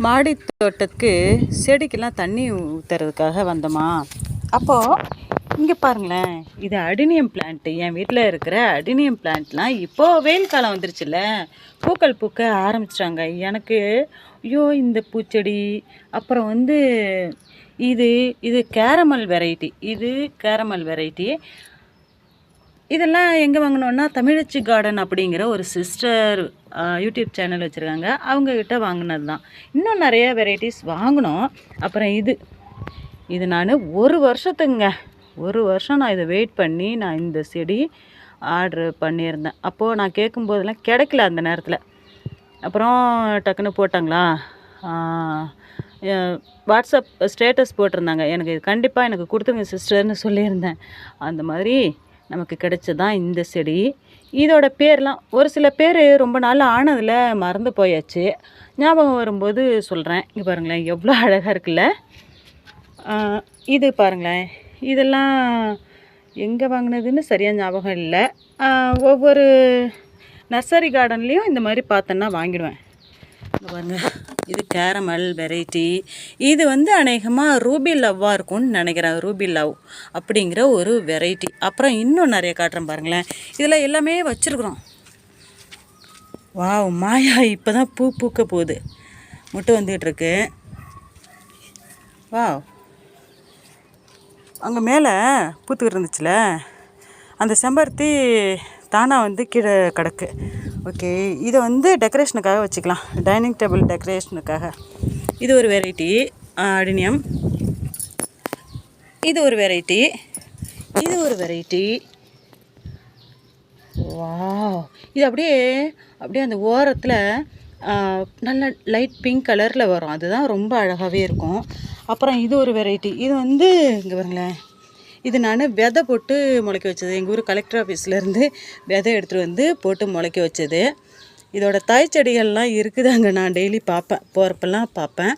மாடி தோட்டத்துக்கு செடிக்கெல்லாம் தண்ணி ஊற்றுறதுக்காக வந்தோமா? அப்போது இங்கே பாருங்களேன் இது அடினியம் பிளான்ட்டு. என் வீட்டில் இருக்கிற அடினியம் பிளான்ட்லாம் இப்போது வெயில் காலம் வந்துருச்சுல்ல. பூக்கள் பூக்க ஆரம்பிச்சிட்டாங்க. எனக்கு ஐயோ இந்த பூச்செடி அப்புறம் வந்து இது இது கேரமல் வெரைட்டி இது கேரமல் வெரைட்டி இதெல்லாம் எங்கே வாங்கினோன்னா தமிழச்சி கார்டன் அப்படிங்கிற ஒரு சிஸ்டர் யூடியூப் சேனல் வச்சுருக்காங்க. அவங்கக்கிட்ட வாங்கினது தான் இன்னும் நிறைய வெரைட்டிஸ் வாங்கினோம். அப்புறம் இது. இது நான் ஒரு வருஷத்துக்குங்க. ஒரு வருஷம் நான் இதை வெயிட் பண்ணி நான் இந்த செடி ஆர்டர் பண்ணியிருந்தேன். அப்போது நான் கேட்கும்போதெல்லாம் கிடைக்கல அந்த நேரத்தில். அப்புறம் டக்குன்னு போட்டாங்களா? வாட்ஸ்அப் ஸ்டேட்டஸ் போட்டிருந்தாங்க. எனக்கு இது கண்டிப்பாக எனக்கு கொடுத்துருங்க சிஸ்டர்னு சொல்லியிருந்தேன். அந்த மாதிரி நமக்கு கிடைச்சதான் இந்த செடி. இதோட பேர்லாம் ஒரு சில பேர் ரொம்ப நாள் ஆனதில் மறந்து போயாச்சு. ஞாபகம் வரும்போது சொல்கிறேன் இங்கே பாருங்களேன் எவ்வளோ அழகாக இருக்குல்ல. இது பாருங்களேன். இதெல்லாம் எங்கே வாங்கினதுன்னு சரியாக ஞாபகம் இல்லை. ஒவ்வொரு நர்சரி கார்டன்லேயும் இந்த மாதிரி பார்த்தோன்னா வாங்கிடுவேன். பாருங்கள் இது கேரமல் வெரைட்டி இது வந்து அநேகமாக ரூபி லவ்வாக இருக்கும்னு நினைக்கிறேன். ரூபி லவ் அப்படிங்கிற ஒரு வெரைட்டி அப்புறம் இன்னும் நிறைய காட்டுறேன் பாருங்களேன். இதில் எல்லாமே வச்சுருக்குறோம். வாவ் மாயா இப்போ தான் பூ பூக்க போகுது. முட்டை வந்துகிட்ருக்கு வாவ். அங்கே மேலே பூத்துக்கிட்டு இருந்துச்சுல? அந்த செம்பருத்தி தானாக வந்து கீழே கிடக்கு. ஓகே இதை வந்து டெக்கரேஷனுக்காக வச்சுக்கலாம். டைனிங் டேபிள் டெக்கரேஷனுக்காக இது ஒரு வெரைட்டி அடினியம். இது ஒரு வெரைட்டி இது ஒரு வெரைட்டி வா இது அப்படியே அப்படியே அந்த ஓரத்தில் நல்ல லைட் பிங்க் கலரில் வரும். அதுதான் ரொம்ப அழகாகவே இருக்கும். அப்புறம் இது ஒரு வெரைட்டி இது வந்து இங்கே பாருங்களேன். இது நான் விதை போட்டு முளைக்க வச்சது. எங்கள் ஊர் கலெக்டர் ஆஃபீஸ்லேருந்து விதை எடுத்துகிட்டு வந்து போட்டு முளைக்க வச்சது. இதோட தாய் செடிகள்லாம் இருக்குது அங்கே நான் டெய்லி பார்ப்பேன் போகிறப்பெல்லாம் பார்ப்பேன்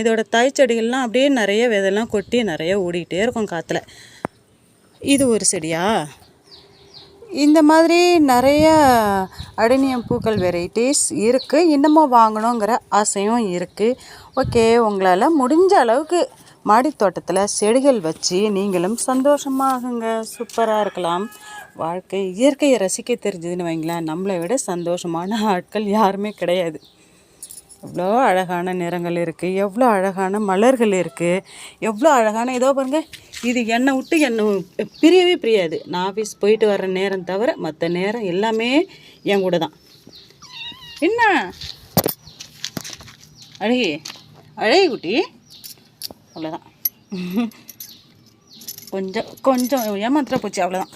இதோட தாய் செடிகள்லாம் அப்படியே நிறைய விதைலாம் கொட்டி நிறைய ஓடிக்கிட்டே இருக்கும் காற்றுல இது ஒரு செடியா? இந்த மாதிரி நிறைய அடினியம் பூக்கள் வெரைட்டிஸ் இருக்குது இன்னமும் வாங்கணுங்கிற ஆசையும் இருக்குது ஓகே உங்களால் முடிஞ்ச அளவுக்கு மாடித்தோட்டத்தில் செடிகள் வச்சு நீங்களும் சந்தோஷமாகுங்க. சூப்பராக இருக்கலாம். வாழ்க்கை இயற்கையை ரசிக்க தெரிஞ்சதுன்னு வைங்களேன். நம்மளை விட சந்தோஷமான ஆட்கள் யாருமே கிடையாது. எவ்வளோ அழகான நிறங்கள் இருக்குது எவ்வளோ அழகான மலர்கள் இருக்குது எவ்வளோ அழகான ஏதோ பாருங்கள் இது என்னை விட்டு என்னை பிரியவே பிரியாது. நான் ஆஃபீஸ் போயிட்டு வர்ற நேரம் தவிர மற்ற நேரம் எல்லாமே என் கூட தான். என்ன? அழகி அழகி குட்டி. அவ்வளோதான் கொஞ்சம் கொஞ்சம் ஏமாத்திர போச்சு அவ்வளோதான்